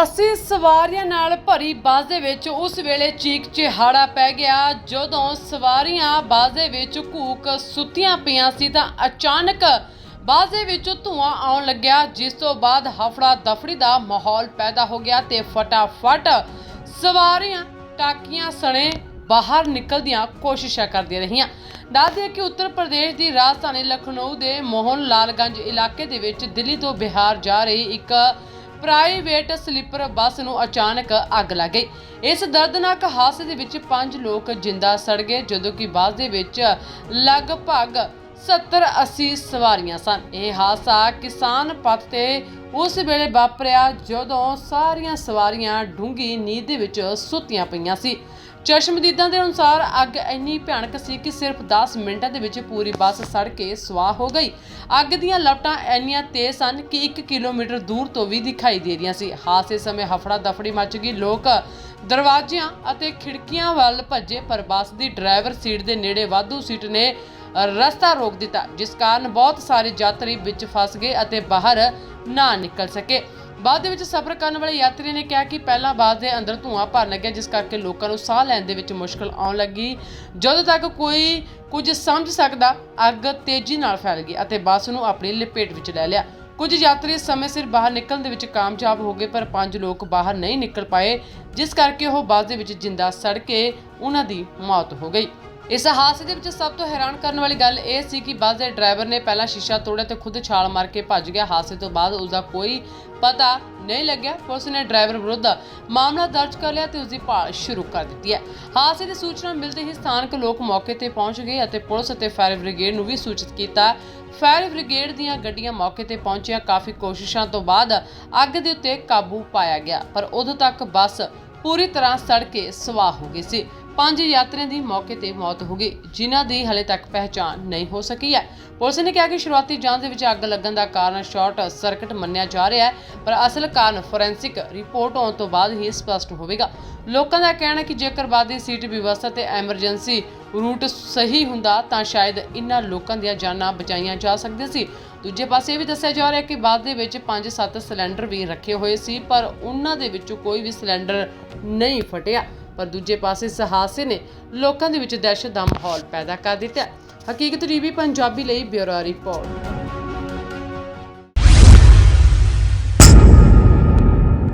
80 ਸਵਾਰੀਆਂ ਨਾਲ ਭਰੀ ਬੱਸ ਦੇ ਵਿੱਚ ਉਸ ਵੇਲੇ ਚੀਕ ਚਿਹਾੜਾ ਪੈ ਗਿਆ। ਜਦੋਂ ਸਵਾਰੀਆਂ ਬੱਸ ਦੇ ਵਿੱਚ ਘੂਕ ਸੁੱਤੀਆਂ ਪਈਆਂ ਸੀ ਤਾਂ ਅਚਾਨਕ ਬੱਸ ਦੇ ਵਿੱਚੋਂ ਧੂਆਂ ਆਉਣ ਲੱਗਿਆ, ਜਿਸ ਤੋਂ ਬਾਅਦ ਹਫੜਾ ਦਫੜੀ ਦਾ ਮਾਹੌਲ ਪੈਦਾ ਹੋ ਗਿਆ ਤੇ ਫਟਾਫਟ ਸਵਾਰੀਆਂ ਟਾਕੀਆਂ ਸਣੇ ਬਾਹਰ ਨਿਕਲਦੀਆਂ ਕੋਸ਼ਿਸ਼ਾਂ ਕਰਦੀਆਂ ਰਹੀਆਂ। ਦੱਸਦੇ ਕਿ ਉੱਤਰ ਪ੍ਰਦੇਸ਼ ਦੀ ਰਾਜਧਾਨੀ ਲਖਨਊ ਦੇ ਮੋਹਨ ਲਾਲਗੰਜ ਇਲਾਕੇ ਦੇ ਵਿੱਚ ਦਿੱਲੀ ਤੋਂ ਬਿਹਾਰ ਜਾ ਰਹੀ ਇੱਕ ਪ੍ਰਾਈਵੇਟ ਸਲੀਪਰ ਬੱਸ ਨੂੰ ਅਚਾਨਕ ਅੱਗ ਲੱਗ ਗਈ। ਇਸ ਦਰਦਨਾਕ ਹਾਦਸੇ ਦੇ ਵਿੱਚ ਪੰਜ ਲੋਕ ਜਿੰਦਾ ਸੜ ਗਏ, ਜਦੋਂ ਕਿ ਬੱਸ ਦੇ ਵਿੱਚ ਲਗਭਗ 70 80 ਸਵਾਰੀਆਂ ਸਨ। ਇਹ ਹਾਦਸਾ ਕਿਸਾਨ ਪੱਥ ਤੇ ਉਸ ਵੇਲੇ ਵਾਪਰਿਆ, ਜਦੋਂ ਸਾਰੀਆਂ ਸਵਾਰੀਆਂ ਡੂੰਗੀ ਨੀਂਦ ਦੇ ਵਿੱਚ ਸੁੱਤੀਆਂ ਪਈਆਂ ਸੀ। ਚਸ਼ਮਦੀਦਾਂ ਦੇ ਅਨੁਸਾਰ ਅੱਗ ਇੰਨੀ ਭਿਆਨਕ ਸੀ ਕਿ ਸਿਰਫ 10 ਮਿੰਟਾਂ ਦੇ ਵਿੱਚ ਪੂਰੀ ਬੱਸ ਸੜ ਕੇ ਸੁਆਹ ਹੋ ਗਈ। ਅੱਗ ਦੀਆਂ ਲਪਟਾਂ ਇੰਨੀਆਂ ਤੇਜ਼ ਸਨ ਕਿ 1 ਕਿਲੋਮੀਟਰ ਦੂਰ ਤੋਂ ਵੀ ਦਿਖਾਈ ਦੇ ਰਹੀਆਂ ਸੀ। ਹਾਦਸੇ ਸਮੇਂ ਹਫੜਾ ਦਫੜੀ ਮਚ ਗਈ। ਲੋਕ ਦਰਵਾਜ਼ਿਆਂ ਅਤੇ ਖਿੜਕੀਆਂ ਵੱਲ ਭੱਜੇ, ਪਰ ਬੱਸ ਦੀ ਡਰਾਈਵਰ ਸੀਟ ਦੇ ਨੇੜੇ ਵਾਧੂ ਸੀਟ ਨੇ ਰਸਤਾ ਰੋਕ ਦਿੱਤਾ, ਜਿਸ ਕਾਰਨ ਬਹੁਤ ਸਾਰੇ ਯਾਤਰੀ ਵਿੱਚ ਫਸ ਗਏ ਅਤੇ ਬਾਹਰ ਨਾ ਨਿਕਲ ਸਕੇ। ਬਾਅਦ ਦੇ ਵਿੱਚ ਸਫ਼ਰ ਕਰਨ ਵਾਲੇ ਯਾਤਰੀ ਨੇ ਕਿਹਾ ਕਿ ਪਹਿਲਾਂ ਬੱਸ ਦੇ ਅੰਦਰ ਧੂਆਂ ਭਰਨ ਲੱਗਿਆ, ਜਿਸ ਕਰਕੇ ਲੋਕਾਂ ਨੂੰ ਸਾਹ ਲੈਣ ਦੇ ਵਿੱਚ ਮੁਸ਼ਕਲ ਆਉਣ ਲੱਗੀ। ਜਦੋਂ ਤੱਕ ਕੋਈ, ਕੁਝ ਸਮਝ ਸਕਦਾ, ਅੱਗ ਤੇਜ਼ੀ ਨਾਲ ਫੈਲ ਗਈ ਅਤੇ ਬੱਸ ਨੂੰ ਆਪਣੀ ਲਪੇਟ ਵਿੱਚ ਲੈ ਲਿਆ। ਕੁਝ ਯਾਤਰੀ ਸਮੇਂ ਸਿਰ ਬਾਹਰ ਨਿਕਲਣ ਦੇ ਵਿੱਚ ਕਾਮਯਾਬ ਹੋ ਗਏ, ਪਰ ਪੰਜ ਲੋਕ ਬਾਹਰ ਨਹੀਂ ਨਿਕਲ ਪਾਏ, ਜਿਸ ਕਰਕੇ ਉਹ ਬੱਸ ਦੇ ਵਿੱਚ ਜਿੰਦਾ ਸੜ ਕੇ ਉਹਨਾਂ ਦੀ ਮੌਤ ਹੋ ਗਈ। ਇਸ ਹਾਦਸੇ ਦੇ ਵਿੱਚ ਸਭ ਤੋਂ ਹੈਰਾਨ ਕਰਨ ਵਾਲੀ ਗੱਲ ਇਹ ਸੀ ਕਿ ਬੱਸ ਦੇ ਡਰਾਈਵਰ ਨੇ ਪਹਿਲਾਂ ਸ਼ੀਸ਼ਾ ਤੋੜਿਆ ਤੇ ਖੁਦ ਛਾਲ ਮਾਰ ਕੇ ਭੱਜ ਗਿਆ। ਹਾਦਸੇ ਤੋਂ ਬਾਅਦ ਉਸ ਦਾ ਕੋਈ ਪਤਾ ਨਹੀਂ ਲੱਗਿਆ। ਪੁਲਿਸ ਨੇ ਡਰਾਈਵਰ ਵਿਰੁੱਧ ਮਾਮਲਾ ਦਰਜ ਕਰ ਲਿਆ ਤੇ ਉਸ ਦੀ ਭਾਲ ਸ਼ੁਰੂ ਕਰ ਦਿੱਤੀ ਹੈ। ਹਾਦਸੇ ਦੀ ਸੂਚਨਾ ਮਿਲਦੇ ਹੀ ਸਥਾਨਕ ਲੋਕ ਮੌਕੇ ਤੇ ਪਹੁੰਚ ਗਏ ਅਤੇ ਪੁਲਿਸ ਅਤੇ ਫਾਇਰ ਬ੍ਰਿਗੇਡ ਨੂੰ ਵੀ ਸੂਚਿਤ ਕੀਤਾ। ਫਾਇਰ ਬ੍ਰਿਗੇਡ ਦੀਆਂ ਗੱਡੀਆਂ ਮੌਕੇ ਤੇ ਪਹੁੰਚੀਆਂ। ਕਾਫੀ ਕੋਸ਼ਿਸ਼ਾਂ ਤੋਂ ਬਾਅਦ ਅੱਗ ਦੇ ਉੱਤੇ ਕਾਬੂ ਪਾਇਆ ਗਿਆ, ਪਰ ਉਦੋਂ ਤੱਕ ਬੱਸ ਪੂਰੀ ਤਰ੍ਹਾਂ ਸੜ ਕੇ ਸਵਾਹ ਹੋ ਗਈ ਸੀ। ਪੰਜ ਯਾਤਰੀਆਂ ਦੀ ਮੌਕੇ ਤੇ ਮੌਤ ਹੋ ਗਈ। ਜਿਨ੍ਹਾਂ ਦੀ ਹਲੇ ਤੱਕ ਪਹਿਚਾਣ ਨਹੀਂ ਹੋ ਸਕੀ ਹੈ। ਪੁਲਿਸ ਨੇ ਕਿਹਾ ਕਿ ਸ਼ੁਰੂਆਤੀ ਜਾਂਚ ਦੇ ਵਿੱਚ ਅੱਗ ਲੱਗਣ ਦਾ ਕਾਰਨ ਸ਼ਾਰਟ ਸਰਕਟ ਮੰਨਿਆ ਜਾ ਰਿਹਾ ਹੈ, ਪਰ ਅਸਲ ਕਾਰਨ ਫੋਰੈਂਸਿਕ ਰਿਪੋਰਟ ਆਉਣ ਤੋਂ ਬਾਅਦ ਹੀ ਸਪਸ਼ਟ ਹੋਵੇਗਾ। ਲੋਕਾਂ ਦਾ ਕਹਿਣਾ ਹੈ ਕਿ ਜੇਕਰ ਬਾਅਦ ਦੀ ਸੀਟ ਵਿਵਸਥਾ ਤੇ ਐਮਰਜੈਂਸੀ ਰੂਟ ਸਹੀ ਹੁੰਦਾ ਤਾਂ ਸ਼ਾਇਦ ਇਨ੍ਹਾਂ ਲੋਕਾਂ ਦੀਆਂ ਜਾਨਾਂ ਬਚਾਈਆਂ ਜਾ ਸਕਦੀਆਂ ਸੀ। ਦੂਜੇ ਪਾਸੇ ਇਹ ਵੀ ਦੱਸਿਆ ਜਾ ਰਿਹਾ ਹੈ ਕਿ ਬਾਅਦ ਦੇ ਵਿੱਚ 5-7 ਸਿਲੰਡਰ ਵੀ ਰੱਖੇ ਹੋਏ ਸੀ, ਪਰ ਉਹਨਾਂ ਦੇ ਵਿੱਚੋਂ ਕੋਈ ਵੀ ਸਿਲੰਡਰ ਨਹੀਂ ਫਟਿਆ। ਪਰ ਦੂਜੇ ਪਾਸੇ ਇਸ ਹਾਦਸੇ ਨੇ ਲੋਕਾਂ ਦੇ ਵਿੱਚ ਦਹਿਸ਼ਤ ਦਾ ਮਾਹੌਲ ਪੈਦਾ ਕਰ ਦਿੱਤਾ ਹੈ। ਹਕੀਕਤ ਟੀਵੀ ਪੰਜਾਬੀ ਲਈ ਬਿਊਰੋ ਰਿਪੋਰਟ